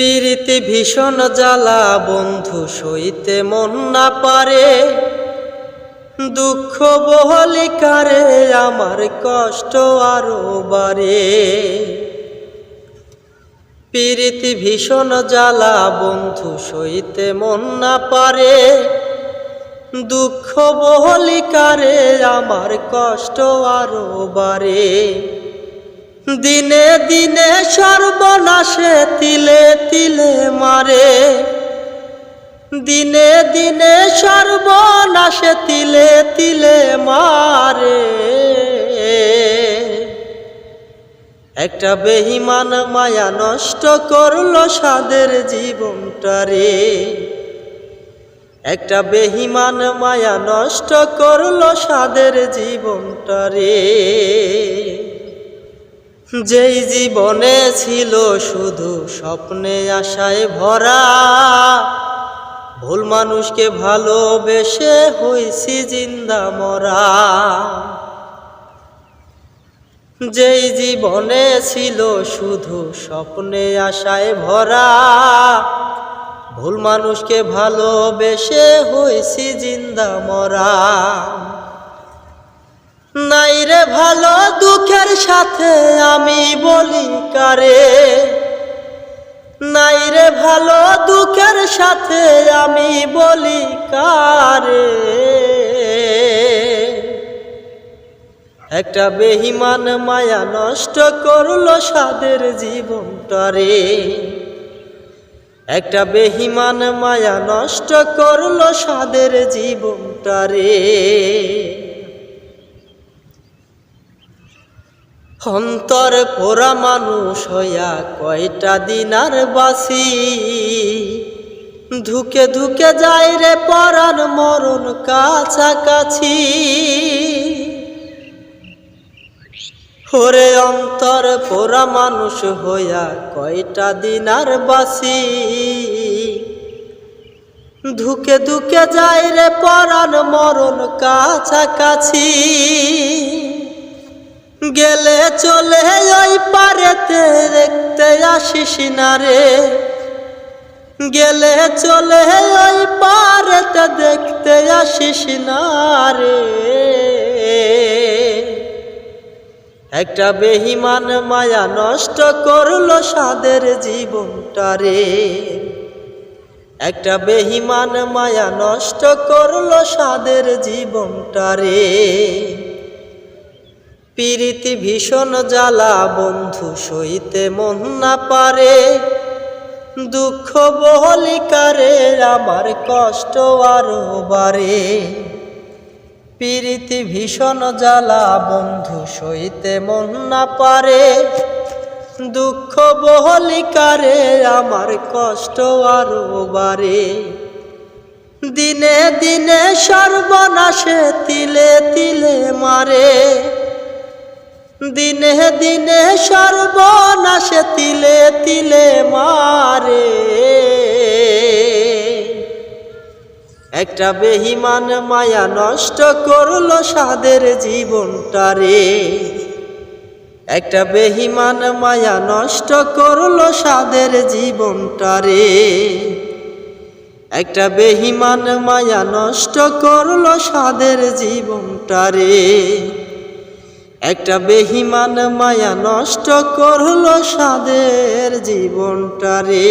পীড়িতি ভীষণ জ্বালা, বন্ধু সইতে মন না পারে। দুঃখ বহলিকারে আমার কষ্ট আরও বাড়ে। পীড়িতি ভীষণ জ্বালা, বন্ধু সইতে মন না পারে। দুঃখ বহলিকারে আমার কষ্ট আরও বাড়ে। দিনে দিনে সর্বনাশে তিলে তিলে মারে। দিনে দিনে সর্বনাশে তিলে তিলে মারে। একটা বেহিমান মায়া নষ্ট করল সাদের জীবনটারে। একটা বেহিমান মায়া নষ্ট করল সাদের জীবনটারে। যেই জীবনে ছিল শুধু স্বপ্নে আশায় ভরা, ভুল মানুষকে ভালোবেসে হইছি জিন্দা মরা। যেই জীবনে ছিল শুধু স্বপ্নে আশায় ভরা, ভুল মানুষকে ভালোবেসে হইছি জিন্দা মরা। ভালো দুঃখের সাথে আমি বলি কারে? নাই রে ভালো দুঃখের সাথে আমি বলি কারে? একটা বেহিমান মায়া নষ্ট করল সাদের জীবনটারে। একটা বেহিমান মায়া নষ্ট করল সাদের জীবনটারে। অন্তর পোড়া মানুষ হইয়া কয়টা দিন আর বাসি? ধুকে ধুকে যায় রে পরাণ মরণ কাছাকাছি। ওরে অন্তর পোড়া মানুষ হইয়া কয়টা দিন আর বাসি? ধুকে ধুকে যায় রে পরাণ মরণ কাছাকাছি। গেলে চলে ওই পারেতে দেখতে আসিস না রে। গেলে চলে ওই পারেতে দেখতে আসিস না রে। একটা বেহিমান মায়া নষ্ট করল সাদের জীবনটা রে। একটা বেহিমান মায়া নষ্ট করল সাদের জীবনটারে পীড়িতি ভীষণ জ্বালা, বন্ধু সইতে মন না পারে। দুঃখ বহলিকারে আমার কষ্ট আরও বাড়ে। পীড়িতি ভীষণ জ্বালা, বন্ধু সইতে মন না পারে। দুঃখ বহলিকারে আমার কষ্ট আরও বাড়ে। দিনে দিনে সর্বনাশে তিলে তিলে মারে। দিনে দিনে সর্বনাশে তিলে তিলে মারে। একটা বেহিমান মায়া নষ্ট করল সাদের জীবনটারে। একটা বেহিমান মায়া নষ্ট করল সাদের জীবনটারে। একটা বেহিমান মায়া নষ্ট করল সাদের জীবনটারে। একটা বেহিমান মায়া নষ্ট করল সাদের জীবনটারে